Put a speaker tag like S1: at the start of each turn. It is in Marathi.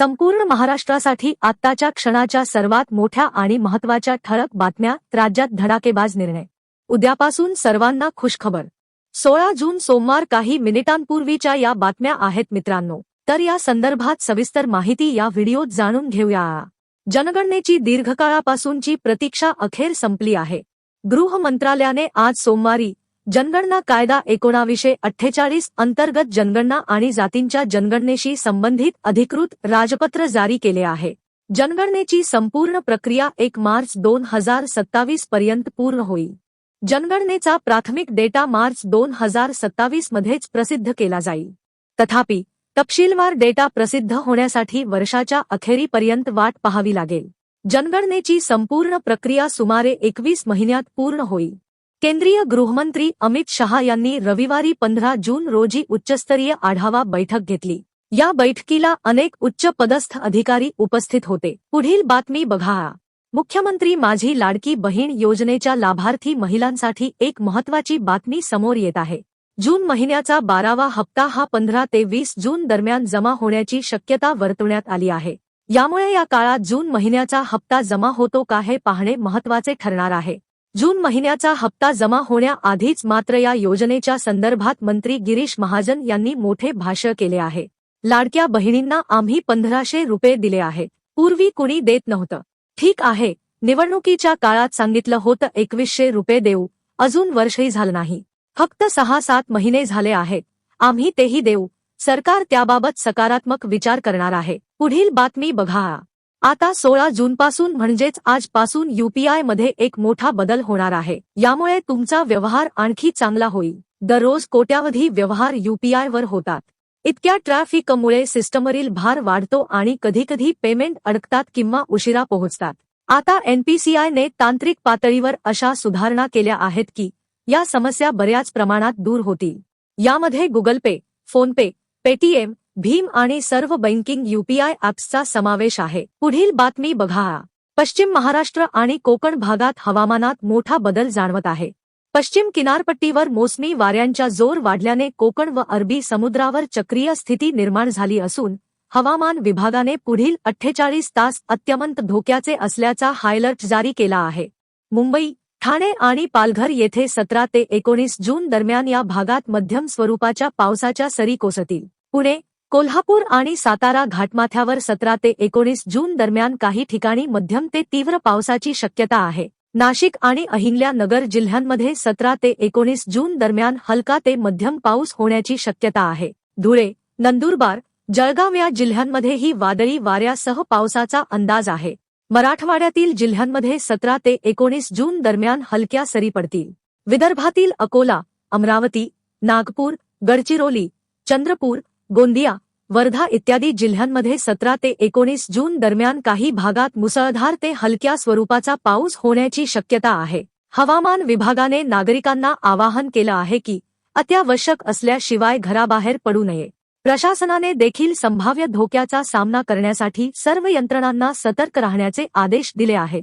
S1: संपूर्ण महाराष्ट्रासाठी आत्ताच्या क्षणाच्या सर्वात मोठ्या आणि महत्त्वाच्या ठळक बातम्या राज्यात धडाकेबाज निर्णय. उद्यापासून सर्वांना खुशखबर. सोळा जून सोमवार काही मिनिटांपूर्वीच्या या बातम्या आहेत मित्रांनो. तर या संदर्भात सविस्तर माहिती या व्हिडिओत जाणून घेऊया. जनगणनेची दीर्घकाळापासूनची प्रतीक्षा अखेर संपली आहे. गृह मंत्रालयाने आज सोमवारी जनगणना कायदा एकोणावीसशे अठ्ठेचाळीस अंतर्गत जनगणना आणि जातींच्या जनगणनेशी संबंधित अधिकृत राजपत्र जारी केले आहे. जनगणनेची संपूर्ण प्रक्रिया एक मार्च दोन हजार सत्तावीस पर्यंत पूर्ण होईल. जनगणनेचा प्राथमिक डेटा मार्च दोन हजार सत्तावीस मध्येच प्रसिद्ध केला जाईल. तथापि तपशीलवार डेटा प्रसिद्ध होण्यासाठी वर्षाच्या अखेरीपर्यंत वाट पाहावी लागेल. जनगणनेची संपूर्ण प्रक्रिया सुमारे एकवीस महिन्यात पूर्ण होईल. केंद्रीय गृहमंत्री अमित शहा यांनी रविवारी पंधरा जून रोजी उच्चस्तरीय आढावा बैठक घेतली. या बैठकीला अनेक उच्च पदस्थ अधिकारी उपस्थित होते. पुढील बातमी बघा. मुख्यमंत्री माझी लाडकी बहीण योजनेच्या लाभार्थी महिलांसाठी एक महत्वाची बातमी समोर येत आहे. जून महिन्याचा बारावा हप्ता हा पंधरा ते वीस जून दरम्यान जमा होण्याची शक्यता वर्तवण्यात आली आहे. यामुळे या काळात जून महिन्याचा हप्ता जमा होतो का हे पाहणे महत्त्वाचे ठरणार आहे. जून महिन्याचा हप्ता जमा होण्याआधीच मात्र या योजनेच्या संदर्भात मंत्री गिरीश महाजन यांनी मोठे भाष्य केले आहे. लाडक्या बहिणींना आम्ही पंधराशे रुपये दिले आहेत पूर्वी कुणी देत नव्हतं. ठीक आहे निवडणुकीच्या काळात सांगितलं होतं एकवीसशे रुपये देऊ. अजून वर्षही झालं नाही. फक्त सहा सात महिने झाले आहेत आम्ही तेही देऊ. सरकार त्याबाबत सकारात्मक विचार करणार आहे. पुढील बातमी बघा. आता सोळा जूनपासून म्हणजेच आजपासून युपीआयमध्ये एक मोठा बदल होणार आहे. यामुळे तुमचा व्यवहार आणखी चांगला होईल. दररोज कोट्यावधी व्यवहार युपीआय वर होतात. इतक्या ट्रॅफिकमुळे सिस्टमवरील भार वाढतो आणि कधीकधी पेमेंट अडकतात किंवा उशिरा पोहोचतात. आता एनपीसीआयने तांत्रिक पातळीवर अशा सुधारणा केल्या आहेत की या समस्या बऱ्याच प्रमाणात दूर होतील. यामध्ये गुगल पे फोनपे पेटीएम भीम आणि सर्व बँकिंग युपीआय ॲप्सचा समावेश आहे. पुढील बातमी बघा. पश्चिम महाराष्ट्र आणि कोकण भागात हवामानात मोठा बदल जाणवत आहे. पश्चिम किनारपट्टीवर मोसमी वाऱ्यांच्या जोर वाढल्याने कोकण व अरबी समुद्रावर चक्रीय स्थिती निर्माण झाली असून हवामान विभागाने पुढील अठ्ठेचाळीस तास अत्यंत धोक्याचे असल्याचा हायलर्ट जारी केला आहे. मुंबई ठाणे आणि पालघर येथे सतरा ते एकोणीस जून दरम्यान या भागात मध्यम स्वरूपाच्या पावसाच्या सरी कोसतील पुणे कोल्हापूर आणि सातारा घाटमाथ्यावर सतरा ते एकोणीस जून दरम्यान काही ठिकाणी मध्यम ते तीव्र पावसाची शक्यता आहे. नाशिक आणि अहिल्यानगर जिल्ह्यांमध्ये सतरा ते एकोणीस जून दरम्यान हलका ते मध्यम पाऊस होण्याची शक्यता आहे. धुळे नंदुरबार जळगाव या जिल्ह्यांमध्येही वादळी वाऱ्यासह पावसाचा अंदाज आहे. मराठवाड्यातील जिल्ह्यांमध्ये सतरा ते एकोणीस जून दरम्यान हलक्या सरी पडतील. विदर्भातील अकोला अमरावती नागपूर गडचिरोली चंद्रपूर गोंदिया वर्धा इत्यादी जिल्ह्यांमध्ये सतरा ते एकोणीस जून दरम्यान काही भागात मुसळधार ते हलक्या स्वरूपाचा पाऊस होण्याची शक्यता आहे. हवामान विभागाने नागरिकांना आवाहन केलं आहे की अत्यावश्यक असल्याशिवाय घराबाहेर पडू नये. प्रशासनाने देखील संभाव्य धोक्याचा सामना करण्यासाठी सर्व यंत्रणांना सतर्क राहण्याचे आदेश दिले आहेत.